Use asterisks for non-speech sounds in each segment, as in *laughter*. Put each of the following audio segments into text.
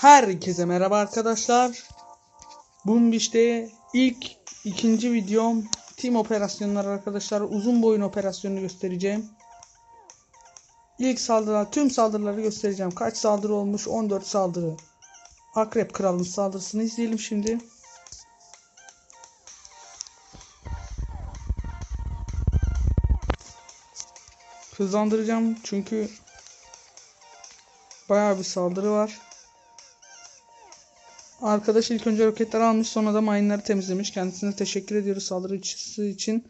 Herkese merhaba arkadaşlar. Bumbiş'te ilk ikinci videom team operasyonları arkadaşlar. Uzun boyun operasyonunu göstereceğim. İlk saldırılar, tüm saldırıları göstereceğim. Kaç saldırı olmuş? 14 saldırı. Akrep Kral'ın saldırısını izleyelim şimdi. Hızlandıracağım çünkü bayağı bir saldırı var. Arkadaş ilk önce roketleri almış sonra da mine'ları temizlemiş. Kendisine teşekkür ediyoruz saldırıcısı için.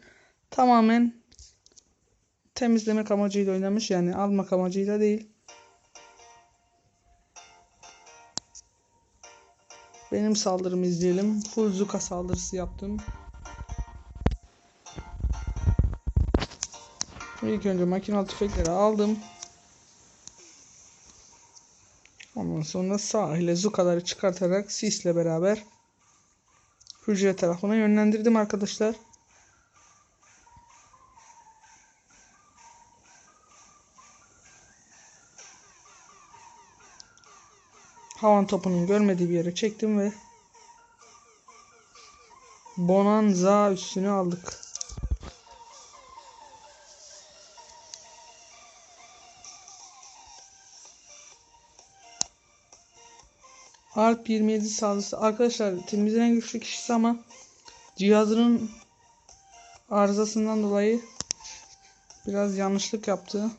Tamamen temizlemek amacıyla oynamış yani almak amacıyla değil. Benim saldırımı izleyelim. Full Zuka saldırısı yaptım. İlk önce makinalı tüfekleri aldım. Ondan sonra sahile zukaları çıkartarak sisle beraber hücre tarafına yönlendirdim arkadaşlar. Havan topunun görmediği bir yere çektim ve Bonanza üstüne aldık. Alp 27 saldırısı. Arkadaşlar timimizin en güçlü kişisi ama cihazının arızasından dolayı biraz yanlışlık yaptı.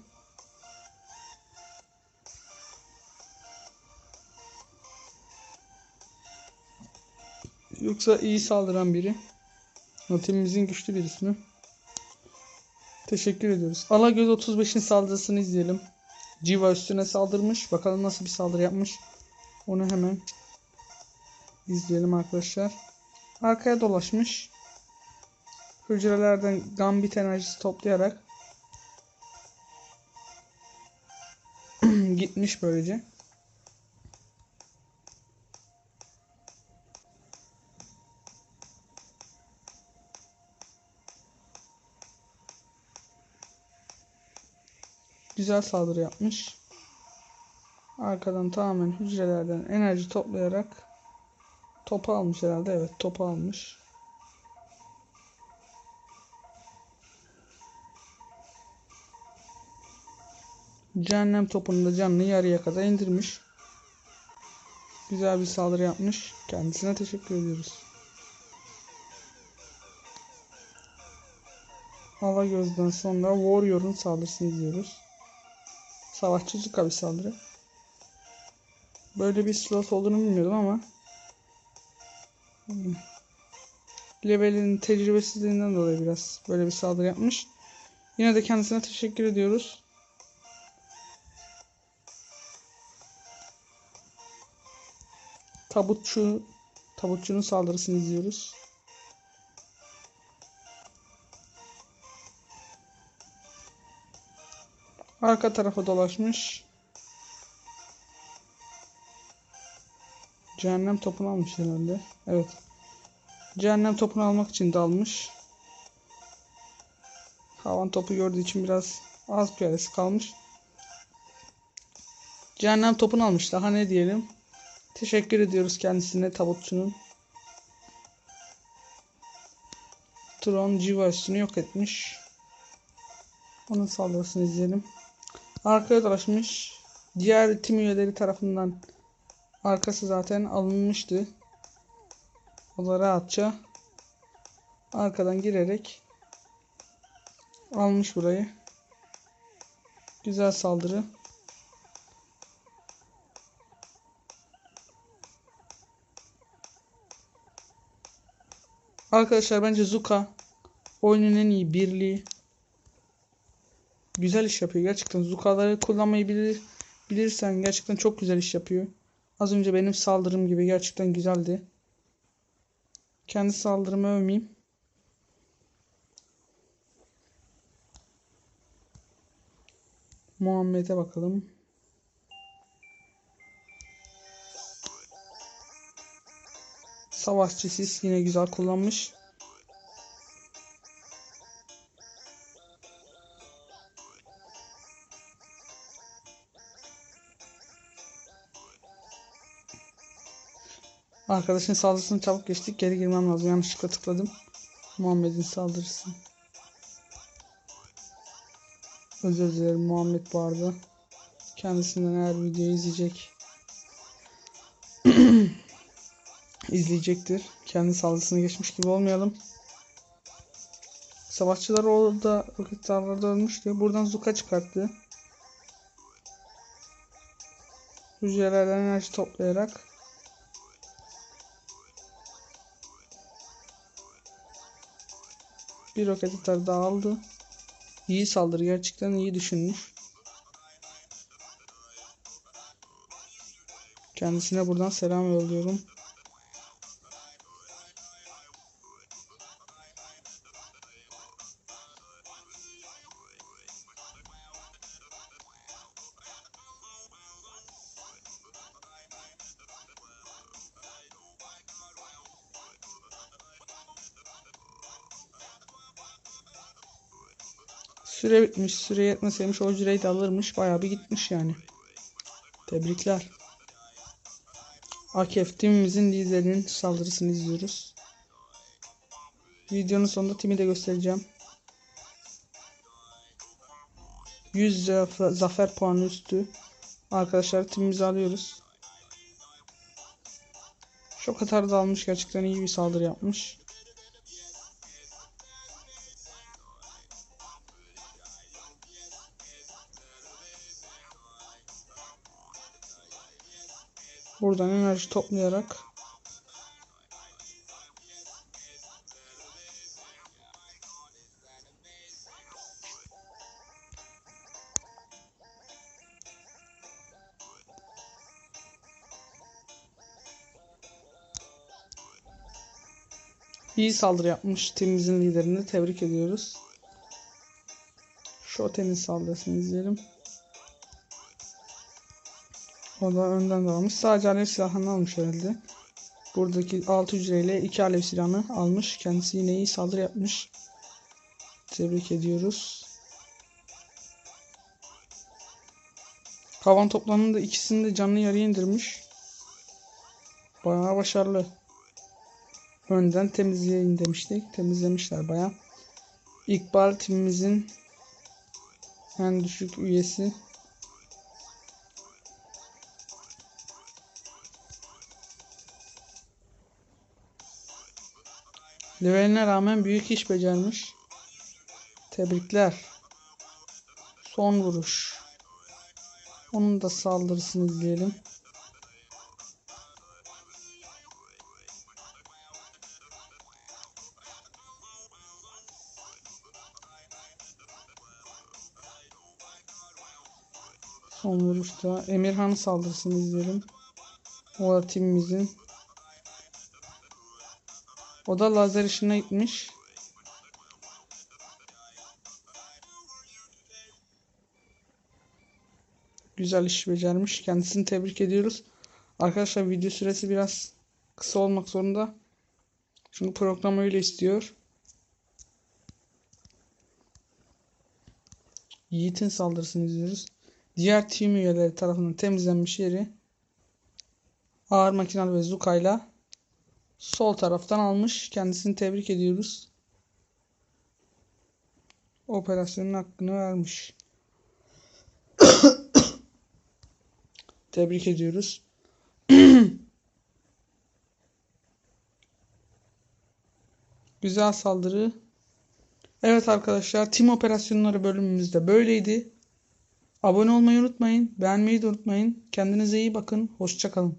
Yoksa iyi saldıran biri. O timimizin güçlü bir ismi. Teşekkür ediyoruz. Alagöz 35'in saldırısını izleyelim. Civa üstüne saldırmış. Bakalım nasıl bir saldırı yapmış. Onu hemen izleyelim arkadaşlar. Arkaya dolaşmış. Hücrelerden gambit enerjisi toplayarak *clears throat* gitmiş böylece. Güzel saldırı yapmış. Arkadan tamamen hücrelerden enerji toplayarak topu almış herhalde. Evet topu almış. Cehennem topunu da canını yarıya kadar indirmiş. Güzel bir saldırı yapmış. Kendisine teşekkür ediyoruz. Hava gözden sonra Warrior'un saldırısını izliyoruz. Savaşçı bir saldırı. Böyle bir slot olduğunu bilmiyordum ama hmm. levelin tecrübesizliğinden dolayı biraz böyle bir saldırı yapmış. Yine de kendisine teşekkür ediyoruz. Tabutçu Tabutçunun saldırısını izliyoruz. Arka tarafa dolaşmış. Cehennem topunu almış herhalde. Evet. Cehennem topunu almak için dalmış. Havan topu gördüğü için biraz az piyadesi kalmış. Cehennem topunu almış. Daha ne diyelim. Teşekkür ediyoruz kendisine tabutçunun. Tron Civa üstünü yok etmiş. Onun saldırısını izleyelim. Arkaya dolaşmış. Diğer tim üyeleri tarafından arkası zaten alınmıştı. O rahatça arkadan girerek almış burayı. Güzel saldırı. Arkadaşlar bence Zuka oyunun en iyi birliği. Güzel iş yapıyor gerçekten. Zuka'ları kullanmayı bilir, bilirsen gerçekten çok güzel iş yapıyor. Az önce benim saldırım gibi gerçekten güzeldi. Kendi saldırımı övmeyeyim. Muhammed'e bakalım. Savaşçı sis yine güzel kullanmış. Arkadaşın saldırısını çabuk geçtik. Geri girmem lazım. Yanlışlıkla tıkladım. Muhammed'in saldırısı. Özür dilerim Muhammed arada. Kendisinden eğer videoyu izleyecek. *clears throat* izleyecektir. Kendi saldırısını geçmiş gibi olmayalım. Savaşçılar orada roket tarlalarda ölmüştü. Buradan Zuka çıkarttı. Hücrelerden enerji toplayarak bir roket atar daha aldı. İyi saldırı gerçekten iyi düşünmüş. Kendisine buradan selam yolluyorum. Süre bitmiş. Süre yetmeseymiş o hücreyi de alırmış. Bayağı bir gitmiş yani. Tebrikler. Akef timimizin liderinin saldırısını izliyoruz. Videonun sonunda timi de göstereceğim. 100 zafer, zafer puanı üstü. Arkadaşlar timimizi alıyoruz. Şok atar da almış. Gerçekten iyi bir saldırı yapmış. Buradan enerji toplayarak İyi saldırı yapmış timimizin liderini tebrik ediyoruz. Shoten'in saldırısını izleyelim. O da önden almış. Sadece alev silahını almış herhalde. Buradaki 6 hücreyle 2 alev silahını almış. Kendisi yine iyi saldırı yapmış. Tebrik ediyoruz. Havan toplamında ikisini de canlı yarıya indirmiş. Bayağı başarılı. Önden temizleyin demiştik. Temizlemişler bayağı. İkbal timimizin en düşük üyesi. Leveline rağmen büyük iş becermiş. Tebrikler. Son vuruş. Onun da saldırısını izleyelim. Son vuruşta Emirhan'ın saldırısını izleyelim. O da timimizin o da lazer ışığına gitmiş. Güzel iş becermiş. Kendisini tebrik ediyoruz. Arkadaşlar video süresi biraz kısa olmak zorunda. Çünkü program öyle istiyor. Yiğit'in saldırısını izliyoruz. Diğer team üyeleri tarafından temizlenmiş yeri ağır makinalı ve Zuka'yla sol taraftan almış. Kendisini tebrik ediyoruz. Operasyonun hakkını vermiş. *coughs* tebrik ediyoruz. *coughs* Güzel saldırı. Evet arkadaşlar, tim operasyonları bölümümüzde böyleydi. Abone olmayı unutmayın, beğenmeyi de unutmayın. Kendinize iyi bakın, hoşçakalın.